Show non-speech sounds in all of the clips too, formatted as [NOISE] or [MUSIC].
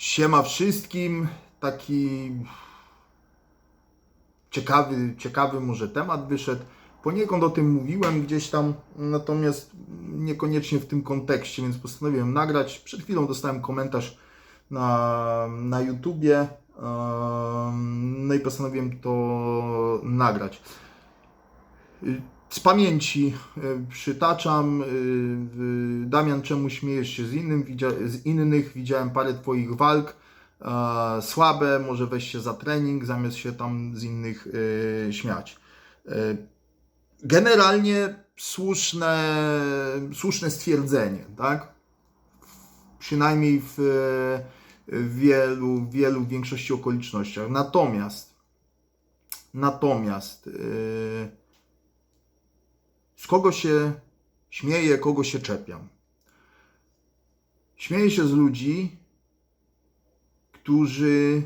Siema wszystkim. Taki ciekawy, ciekawy może temat wyszedł. Poniekąd o tym mówiłem gdzieś tam, natomiast niekoniecznie w tym kontekście, więc postanowiłem nagrać. Przed chwilą dostałem komentarz na, na YouTubie, no i postanowiłem to nagrać. Z pamięci y, przytaczam, y, Damian, czemu śmiejesz się z, innym, z innych? Widziałem parę Twoich walk, e, słabe, może weź się za trening, zamiast się tam z innych śmiać. Generalnie słuszne, słuszne stwierdzenie, tak? Przynajmniej w, wielu, wielu, większości okolicznościach. Natomiast, natomiast, yy, z kogo się śmieję, kogo się czepiam? Śmieję się z ludzi, którzy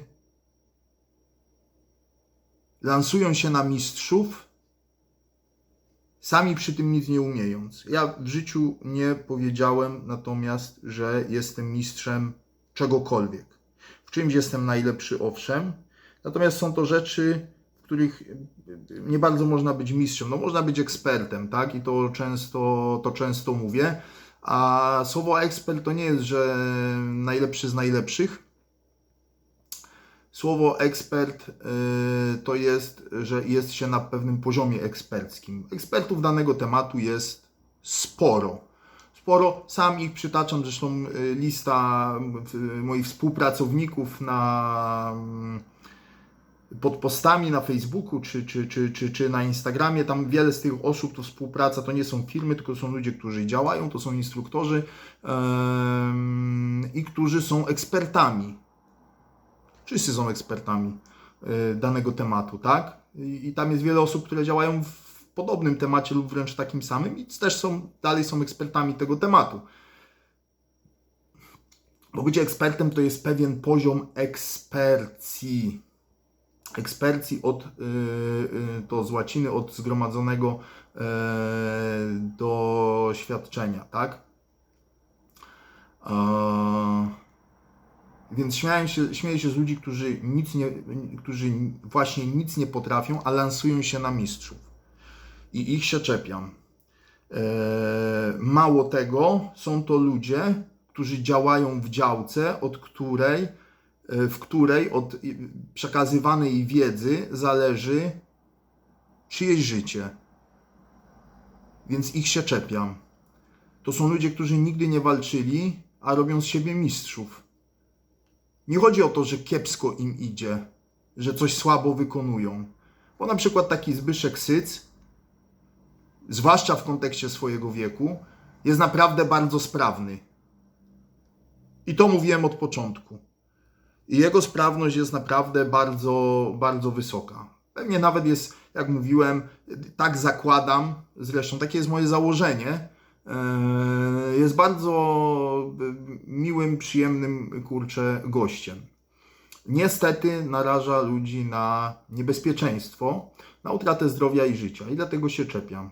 lansują się na mistrzów, sami przy tym nic nie umiejąc. Ja w życiu nie powiedziałem natomiast, że jestem mistrzem czegokolwiek. W czymś jestem najlepszy, owszem, natomiast są to rzeczy, których nie bardzo można być mistrzem. No można być ekspertem, tak? I to często, to często mówię. A słowo ekspert to nie jest, że najlepszy z najlepszych. Słowo ekspert y, to jest, że jest się na pewnym poziomie eksperckim. Ekspertów danego tematu jest sporo. Sporo, sam ich przytaczam, zresztą y, lista y, moich współpracowników na, mm, pod postami na Facebooku czy, czy, czy, czy, czy na Instagramie. Tam wiele z tych osób to współpraca to nie są firmy, tylko są ludzie, którzy działają, to są instruktorzy em, i którzy są ekspertami wszyscy są ekspertami y, danego tematu, tak? I, I tam jest wiele osób, które działają w podobnym temacie lub wręcz takim samym i też są, dalej są ekspertami tego tematu. Bo bycie ekspertem to jest pewien poziom ekspercji. Ekspercji od, y, y, to z łaciny, od zgromadzonego y, doświadczenia, tak? Eee, więc się, śmieję się z ludzi, którzy, nic nie, którzy właśnie nic nie potrafią, a lansują się na mistrzów. I ich się czepiam. Eee, mało tego, są to ludzie, którzy działają w działce, od której, e, w której od przekazywanej wiedzy zależy czyjeś życie. Więc ich się czepiam. To są ludzie, którzy nigdy nie walczyli, a robią z siebie mistrzów. Nie chodzi o to, że kiepsko im idzie, że coś słabo wykonują. Bo na przykład taki Zbyszek Syc, zwłaszcza w kontekście swojego wieku, jest naprawdę bardzo sprawny. I to mówiłem od początku. I jego sprawność jest naprawdę bardzo, bardzo wysoka. Pewnie nawet jest, jak mówiłem, tak zakładam, zresztą takie jest moje założenie, Eee, jest bardzo miłym, przyjemnym, kurczę, gościem. Niestety naraża ludzi na niebezpieczeństwo, na utratę zdrowia i życia i dlatego się czepiam.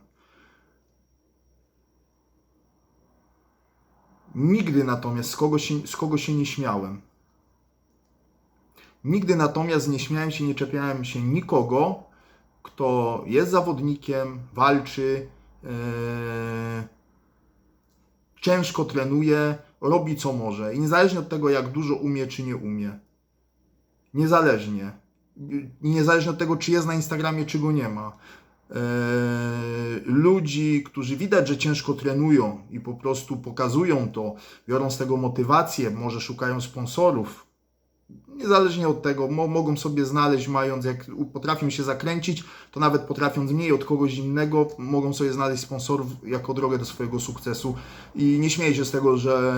Nigdy natomiast z kogo się, z kogo się nie śmiałem. Nigdy natomiast nie śmiałem się, nie czepiałem się nikogo, kto jest zawodnikiem, walczy, eee, ciężko trenuje, robi co może. I niezależnie od tego, jak dużo umie, czy nie umie. Niezależnie. Niezależnie od tego, czy jest na Instagramie, czy go nie ma. Eee, ludzi, którzy widać, że ciężko trenują i po prostu pokazują to, biorą z tego motywację, może szukają sponsorów. Niezależnie od tego, mo mogą sobie znaleźć, mając, jak potrafią się zakręcić, to nawet potrafiąc mniej od kogoś innego, mogą sobie znaleźć sponsorów jako drogę do swojego sukcesu. I nie śmieję się z tego, że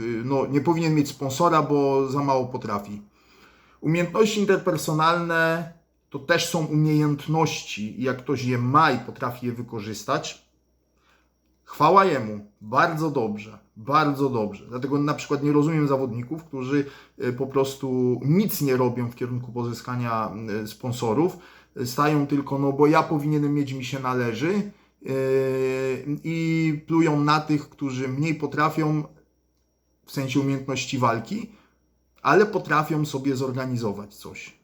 y, no, nie powinien mieć sponsora, bo za mało potrafi. Umiejętności interpersonalne to też są umiejętności. i Jak ktoś je ma i potrafi je wykorzystać, Chwała jemu, bardzo dobrze, bardzo dobrze. Dlatego na przykład nie rozumiem zawodników, którzy y, po prostu nic nie robią w kierunku pozyskania y, sponsorów. Stają tylko, no bo ja powinienem mieć, mi się należy y, i plują na tych, którzy mniej potrafią w sensie umiejętności walki, ale potrafią sobie zorganizować coś.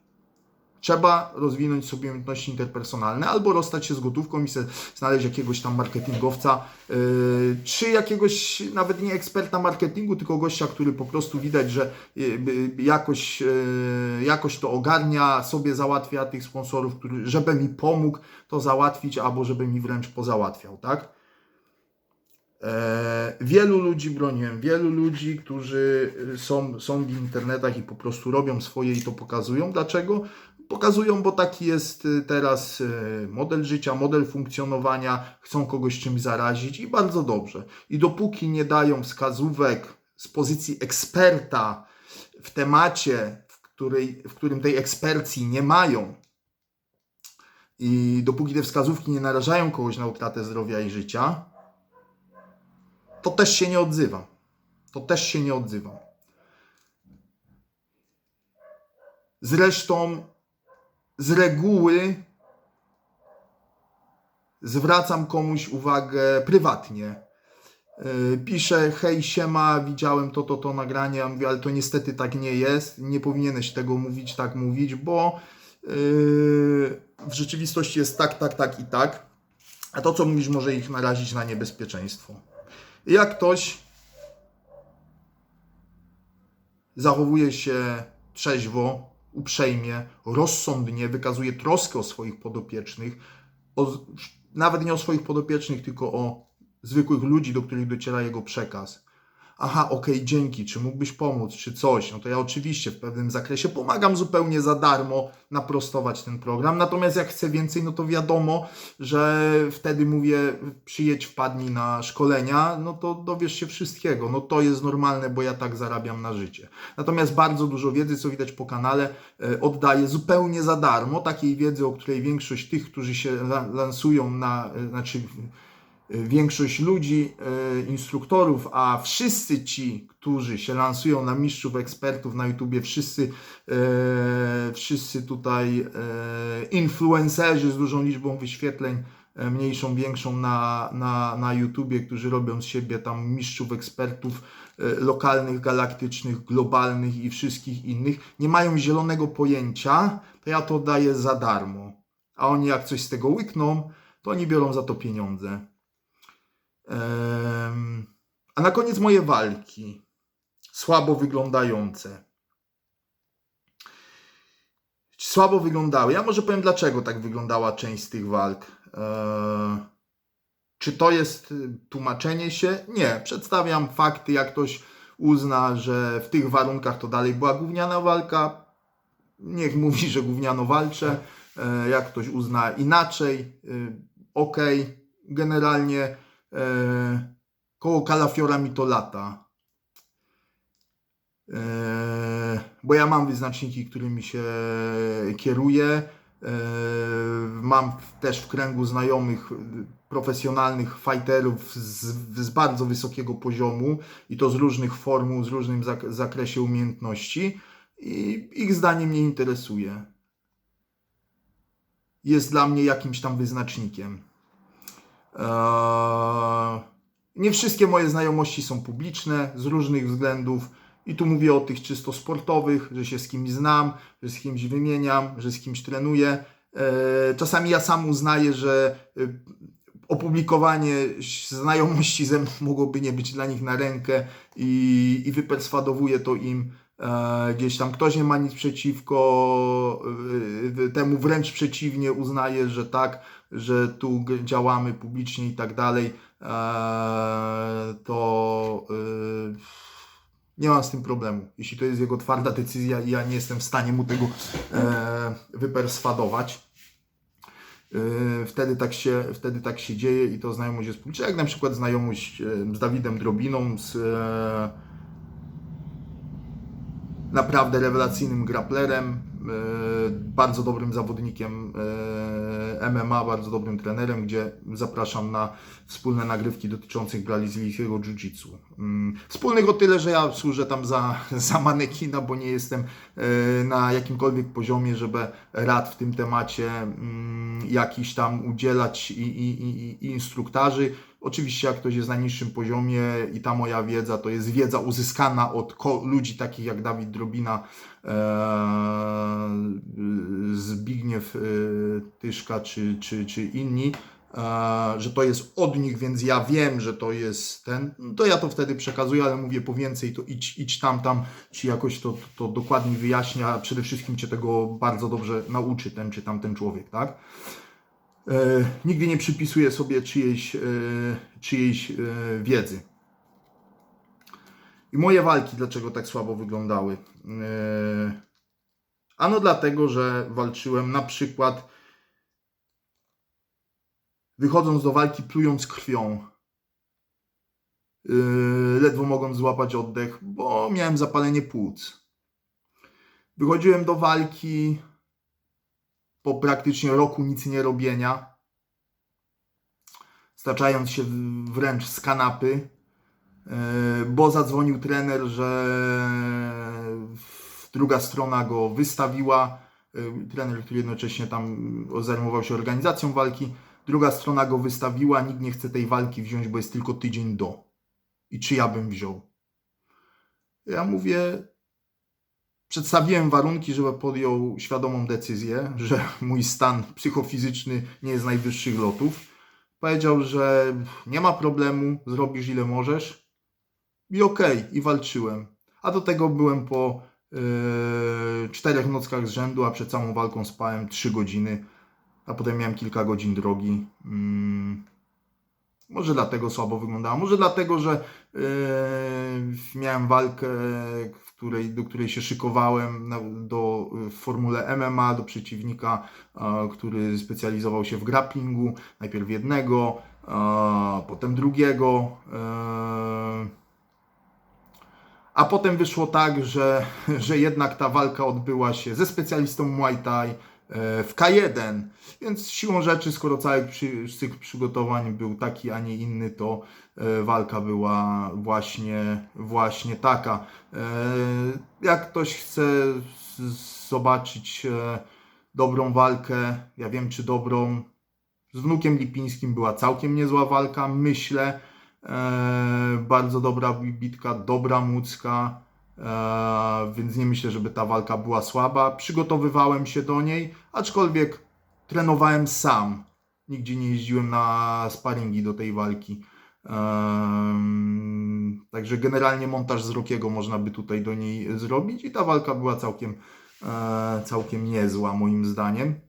Trzeba rozwinąć sobie umiejętności interpersonalne albo rozstać się z gotówką i znaleźć jakiegoś tam marketingowca, yy, czy jakiegoś nawet nie eksperta marketingu, tylko gościa, który po prostu widać, że yy, jakoś, yy, jakoś to ogarnia, sobie załatwia tych sponsorów, który, żeby mi pomógł to załatwić, albo żeby mi wręcz pozałatwiał, tak? E, wielu ludzi broniłem, wielu ludzi, którzy są, są w internetach i po prostu robią swoje i to pokazują. Dlaczego? Pokazują, bo taki jest y, teraz y, model życia, model funkcjonowania, chcą kogoś czymś zarazić i bardzo dobrze. I dopóki nie dają wskazówek z pozycji eksperta w temacie, w, której, w którym tej ekspercji nie mają, i dopóki te wskazówki nie narażają kogoś na utratę zdrowia i życia, to też się nie odzywam. To też się nie odzywam. Zresztą z reguły zwracam komuś uwagę prywatnie. Yy, Piszę, hej, siema, widziałem to, to, to nagranie. Ja mówię, ale to niestety tak nie jest. Nie powinieneś tego mówić, tak mówić, bo yy, w rzeczywistości jest tak, tak, tak i tak. A to, co mówisz, może ich narazić na niebezpieczeństwo. Jak ktoś zachowuje się trzeźwo, uprzejmie, rozsądnie, wykazuje troskę o swoich podopiecznych, o, nawet nie o swoich podopiecznych, tylko o zwykłych ludzi, do których dociera jego przekaz. Aha, okej, dzięki, czy mógłbyś pomóc, czy coś. No to ja oczywiście w pewnym zakresie pomagam zupełnie za darmo naprostować ten program. Natomiast jak chcę więcej, no to wiadomo, że wtedy mówię, przyjedź, wpadnij na szkolenia, no to dowiesz się wszystkiego. No to jest normalne, bo ja tak zarabiam na życie. Natomiast bardzo dużo wiedzy, co widać po kanale, e, oddaję zupełnie za darmo. Takiej wiedzy, o której większość tych, którzy się la- lansują na, e, znaczy większość ludzi, e, instruktorów, a wszyscy ci, którzy się lansują na mistrzów, ekspertów na YouTubie, wszyscy, e, wszyscy tutaj e, influencerzy z dużą liczbą wyświetleń, mniejszą, większą na, na, na YouTubie, którzy robią z siebie tam mistrzów, ekspertów lokalnych, galaktycznych, globalnych i wszystkich innych, nie mają zielonego pojęcia, to ja to daję za darmo. A oni jak coś z tego łykną, to oni biorą za to pieniądze. A na koniec moje walki. Słabo wyglądające. Słabo wyglądały. Ja może powiem, dlaczego tak wyglądała część z tych walk. E, Czy to jest y, tłumaczenie się? Nie. Przedstawiam fakty, jak ktoś uzna, że w tych warunkach to dalej była gówniana walka. Niech mówi, że gówniano walczę. E, Jak ktoś uzna inaczej, ok. Generalnie e, koło kalafiora mi to lata. E, bo ja mam wyznaczniki, którymi się kieruję. E, mam też w kręgu znajomych profesjonalnych fighterów z, z bardzo wysokiego poziomu i to z różnych formuł, z różnym zak- zakresie umiejętności i ich zdanie mnie interesuje. Jest dla mnie jakimś tam wyznacznikiem. Eee, Nie wszystkie moje znajomości są publiczne z różnych względów. I tu mówię o tych czysto sportowych, że się z kimś znam, że z kimś wymieniam, że z kimś trenuję. Eee, Czasami ja sam uznaję, że y, opublikowanie znajomości ze mną mogłoby nie być dla nich na rękę i, i wyperswadowuję to im. E, gdzieś tam ktoś nie ma nic przeciwko y, y, temu, wręcz przeciwnie, uznaje, że tak, że tu działamy publicznie i tak dalej, e, to y, nie mam z tym problemu. Jeśli to jest jego twarda decyzja i ja nie jestem w stanie mu tego e, wyperswadować. Wtedy tak, się, wtedy tak się dzieje i to znajomość jest publiczna. Jak na przykład znajomość e, z Dawidem Drobiną, z e, naprawdę rewelacyjnym grapplerem, e, bardzo dobrym zawodnikiem e, MMA, bardzo dobrym trenerem, gdzie zapraszam na wspólne nagrywki dotyczących brazylijskiego jiu-jitsu. Mm, Wspólnych o tyle, że ja służę tam za, [LAUGHS] za manekina, bo nie jestem e, na jakimkolwiek poziomie, żeby rad w tym temacie mm, jakiś tam udzielać i, i, i, i instruktarzy. Oczywiście, jak ktoś jest na niższym poziomie i ta moja wiedza to jest wiedza uzyskana od ludzi takich jak Dawid Drobina, e, Zbigniew e, Tyszka czy, czy, czy inni, e, że to jest od nich, więc ja wiem, że to jest ten, to ja to wtedy przekazuję, ale mówię po więcej, to idź, idź tam, tam, ci jakoś to, to dokładnie wyjaśnia, przede wszystkim cię tego bardzo dobrze nauczy ten czy tamten człowiek, tak? E, nigdy nie przypisuję sobie czyjejś, e, czyjejś e, wiedzy. I moje walki dlaczego tak słabo wyglądały? Ano dlatego, że walczyłem na przykład wychodząc do walki plując krwią. Ledwo mogąc złapać oddech, bo miałem zapalenie płuc. Wychodziłem do walki po praktycznie roku nic nie robienia, staczając się wręcz z kanapy, e, bo zadzwonił trener, że druga strona go wystawiła. e, Trener, który jednocześnie tam zajmował się organizacją walki, druga strona go wystawiła, nikt nie chce tej walki wziąć, bo jest tylko tydzień do. I czy ja bym wziął? Ja mówię, Przedstawiłem warunki, żeby podjął świadomą decyzję, że mój stan psychofizyczny nie jest najwyższych lotów. Powiedział, że nie ma problemu, zrobisz ile możesz. I okej, i walczyłem. A do tego byłem po yy, czterech nockach z rzędu, a przed całą walką spałem 3 godziny, a potem miałem kilka godzin drogi. Mm. Może dlatego słabo wyglądałem, może dlatego, że yy, miałem walkę, której, do której się szykowałem na, do, w formule MMA, do przeciwnika, e, który specjalizował się w grapplingu. Najpierw jednego, e, potem drugiego. E, a potem wyszło tak, że, [LAUGHS] że jednak ta walka odbyła się ze specjalistą Muay Thai w K1. Więc siłą rzeczy, skoro cały przy, cykl przygotowań był taki, a nie inny, to e, walka była właśnie, właśnie taka. E, Jak ktoś chce zobaczyć e, dobrą walkę, ja wiem czy dobrą, z wnukiem Lipińskim była całkiem niezła walka, myślę. E, bardzo dobra bitka, dobra mucka, e, więc nie myślę, żeby ta walka była słaba. Przygotowywałem się do niej, aczkolwiek trenowałem sam. Nigdzie nie jeździłem na sparingi do tej walki. Także generalnie montaż z Rokiego można by tutaj do niej zrobić i ta walka była całkiem, e, całkiem niezła moim zdaniem.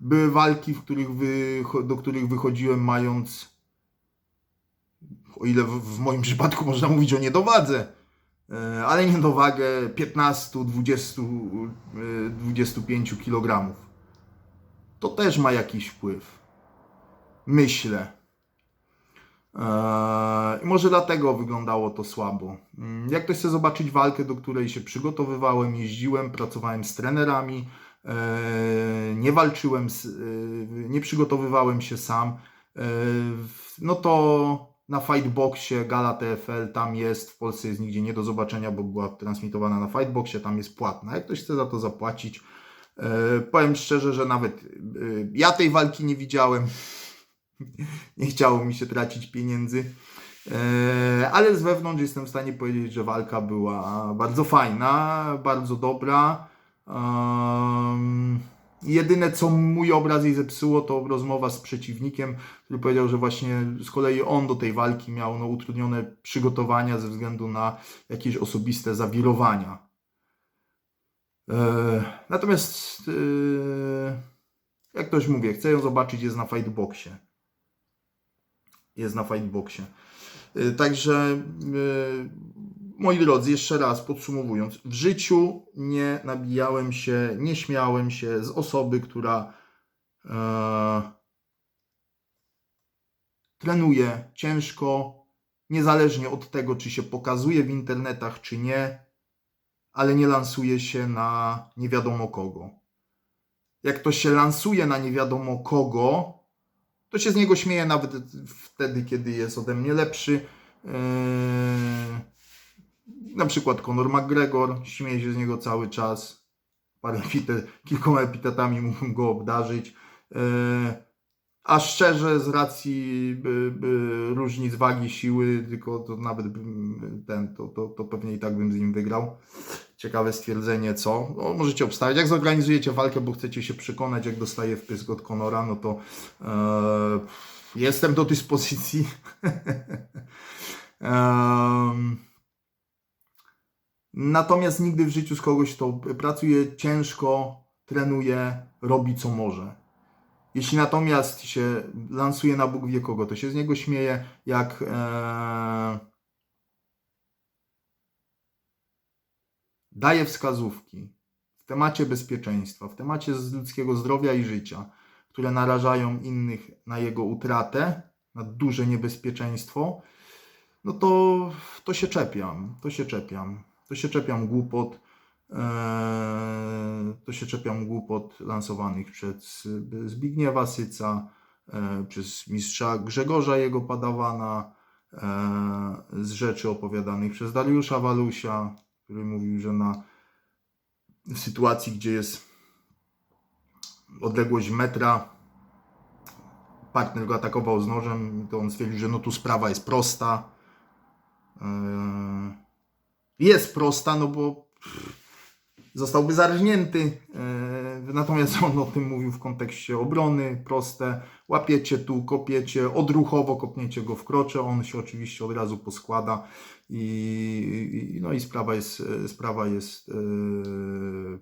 Były walki, których wycho- do których wychodziłem mając, o ile w, w moim przypadku można mówić o niedowadze, e, ale niedowagę 15, 20, e, 25 kg. To też ma jakiś wpływ. Myślę. Eee, I może dlatego wyglądało to słabo. Mm, Jak ktoś chce zobaczyć walkę, do której się przygotowywałem, jeździłem, pracowałem z trenerami, eee, nie walczyłem, nie przygotowywałem się sam, no to na Fightboxie Gala TFL tam jest, w Polsce jest nigdzie nie do zobaczenia, bo była transmitowana na Fightboxie, tam jest płatna. Jak ktoś chce za to zapłacić, eee, powiem szczerze, że nawet eee, ja tej walki nie widziałem. [LAUGHS] nie chciało mi się tracić pieniędzy. E, Ale z wewnątrz jestem w stanie powiedzieć, że walka była bardzo fajna, bardzo dobra. Um, jedyne, co mój obraz jej zepsuło, to rozmowa z przeciwnikiem, który powiedział, że właśnie z kolei on do tej walki miał no, utrudnione przygotowania ze względu na jakieś osobiste zawirowania. E, natomiast, e, jak ktoś mówię, chce ją zobaczyć, jest na Fightboxie jest na Fightboxie. Y, Także, moi drodzy, jeszcze raz podsumowując, w życiu nie nabijałem się, nie śmiałem się z osoby, która e, trenuje ciężko, niezależnie od tego, czy się pokazuje w internetach, czy nie, ale nie lansuje się na nie wiadomo kogo. Jak to się lansuje na nie wiadomo kogo, to się z niego śmieje nawet wtedy, kiedy jest ode mnie lepszy. Eee, na przykład Conor McGregor, śmieje się z niego cały czas. Parę epitet, kilkoma epitetami mógłbym go obdarzyć. E, a szczerze, z racji by, by różnic wagi, siły, tylko to nawet ten, to, to, to pewnie i tak bym z nim wygrał. Ciekawe stwierdzenie, co? No, możecie obstawiać. Jak zorganizujecie walkę, bo chcecie się przekonać, jak dostaję wpysk od Conora, no to e, jestem do dyspozycji. [LAUGHS] Em, Natomiast nigdy w życiu z kogoś, kto pracuje ciężko, trenuje, robi co może. Jeśli natomiast się lansuje na Bóg wie kogo, to się z niego śmieje, jak e, daje wskazówki w temacie bezpieczeństwa, w temacie ludzkiego zdrowia i życia, które narażają innych na jego utratę, na duże niebezpieczeństwo, no to, to się czepiam, to się czepiam, to się czepiam głupot, e, to się czepiam głupot lansowanych przez Zbigniewa Syca, e, przez mistrza Grzegorza, jego padawana, e, z rzeczy opowiadanych przez Dariusza Walusia, który mówił, że na w sytuacji, gdzie jest odległość metra, partner go atakował z nożem, to on stwierdził, że no tu sprawa jest prosta. Jest prosta, no bo zostałby zarżnięty. Eee, Natomiast on o tym mówił w kontekście obrony, proste. Łapiecie tu, kopiecie, odruchowo kopniecie go w krocze, on się oczywiście od razu poskłada i, no i sprawa jest, e, sprawa jest e,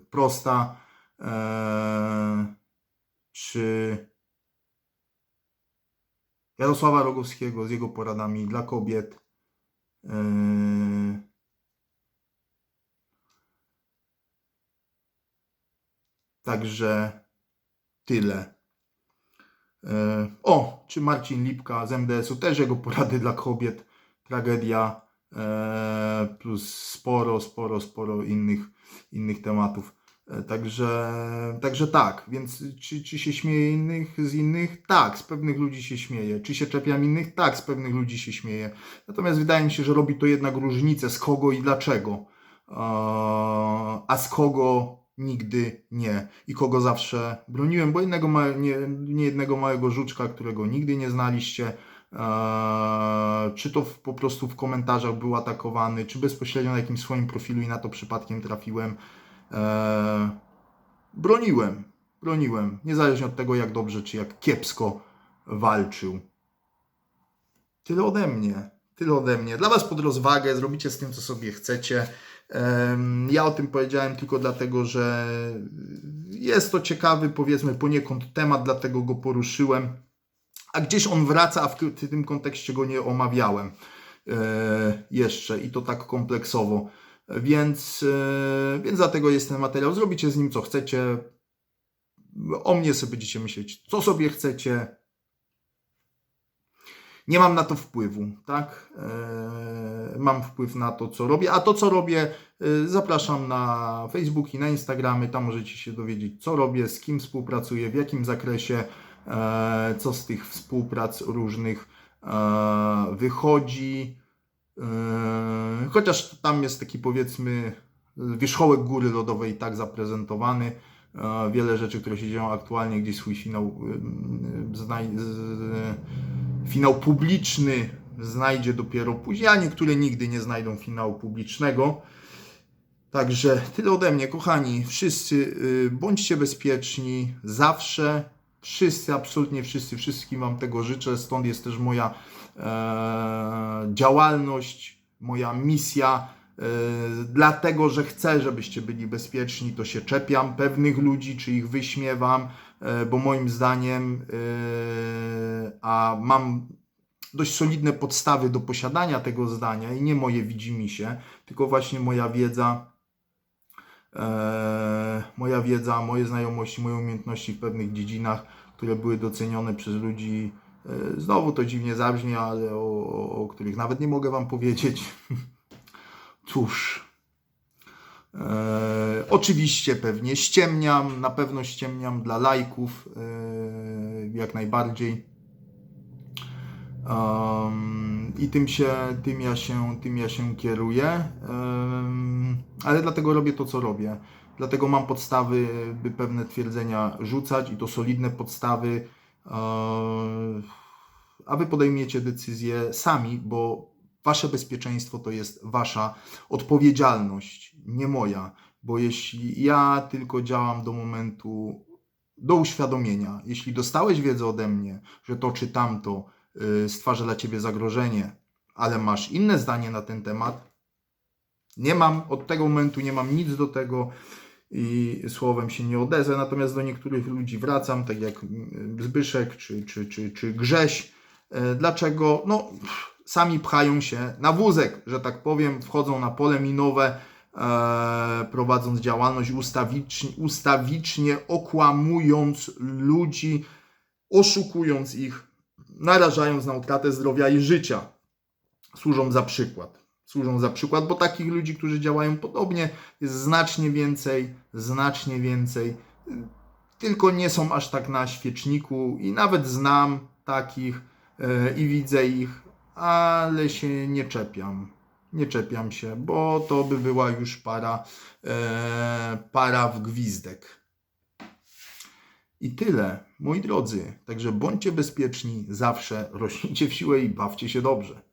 prosta. Czy Jarosława Rogowskiego z jego poradami dla kobiet. Także tyle. E, O, czy Marcin Lipka z MDS-u, też jego porady dla kobiet, tragedia, e, plus sporo, sporo, sporo innych, innych tematów. E, Także, także tak, więc czy, czy się śmieje innych z innych? Tak, z pewnych ludzi się śmieje. Czy się czepiam innych? Tak, z pewnych ludzi się śmieje. Natomiast wydaje mi się, że robi to jednak różnicę z kogo i dlaczego. A z kogo nigdy nie. I kogo zawsze broniłem, bo jednego ma, nie, nie jednego małego żuczka, którego nigdy nie znaliście. Eee, czy to w, po prostu w komentarzach był atakowany, czy bezpośrednio na jakimś swoim profilu i na to przypadkiem trafiłem. Eee, broniłem, broniłem, niezależnie od tego, jak dobrze czy jak kiepsko walczył. Tyle ode mnie. Tyle ode mnie. Dla Was pod rozwagę, zrobicie z tym, co sobie chcecie. Ja o tym powiedziałem tylko dlatego, że jest to ciekawy, powiedzmy, poniekąd temat, dlatego go poruszyłem. A gdzieś on wraca, a w tym kontekście go nie omawiałem e, jeszcze i to tak kompleksowo. Więc, e, więc dlatego jest ten materiał. Zrobicie z nim co chcecie. O mnie sobie będziecie myśleć, co sobie chcecie. Nie mam na to wpływu, tak? E, mam wpływ na to, co robię, a to, co robię, e, zapraszam na Facebook i na Instagramy. Tam możecie się dowiedzieć, co robię, z kim współpracuję, w jakim zakresie, e, co z tych współprac różnych wychodzi. Chociaż tam jest taki, powiedzmy, wierzchołek góry lodowej tak zaprezentowany. Wiele rzeczy, które się dzieją aktualnie, gdzieś swój finał finał publiczny znajdzie dopiero później, a niektóre nigdy nie znajdą finału publicznego. Także tyle ode mnie, kochani. Wszyscy y, bądźcie bezpieczni zawsze. Wszyscy, absolutnie wszyscy, wszystkim Wam tego życzę. Stąd jest też moja e, działalność, moja misja. E, dlatego, że chcę, żebyście byli bezpieczni, to się czepiam pewnych ludzi, czy ich wyśmiewam, bo moim zdaniem, e, a mam dość solidne podstawy do posiadania tego zdania i nie moje widzimisię, tylko właśnie moja wiedza, e, moja wiedza, moje znajomości, moje umiejętności w pewnych dziedzinach, które były docenione przez ludzi. E, znowu to dziwnie zabrzmi, ale o, o, o których nawet nie mogę Wam powiedzieć. [LAUGHS] Cóż. E, oczywiście pewnie ściemniam, na pewno ściemniam dla lajków, e, jak najbardziej. Um, I tym się, tym ja się, tym ja się kieruję. Um, ale dlatego robię to, co robię. dlatego mam podstawy, by pewne twierdzenia rzucać i to solidne podstawy, e, a wy podejmiecie decyzję sami, bo wasze bezpieczeństwo to jest wasza odpowiedzialność, nie moja, bo jeśli ja tylko działam do momentu, do uświadomienia, jeśli dostałeś wiedzę ode mnie, że to czy tamto y, stwarza dla ciebie zagrożenie, ale masz inne zdanie na ten temat, nie mam od tego momentu, nie mam nic do tego i słowem się nie odezwę, natomiast do niektórych ludzi wracam, tak jak mm, Zbyszek czy, czy, czy, czy Grześ. E, Dlaczego? No, sami pchają się na wózek, że tak powiem, wchodzą na pole minowe, e, prowadząc działalność ustawicznie, ustawicznie okłamując ludzi, oszukując ich, narażając na utratę zdrowia i życia. Służą za przykład. Służą za przykład, bo takich ludzi, którzy działają podobnie, jest znacznie więcej, znacznie więcej. Tylko nie są aż tak na świeczniku i nawet znam takich e, i widzę ich, ale się nie czepiam. Nie czepiam się, bo to by była już para, e, para w gwizdek. I tyle, moi drodzy. Także bądźcie bezpieczni zawsze, rośnijcie w siłę i bawcie się dobrze.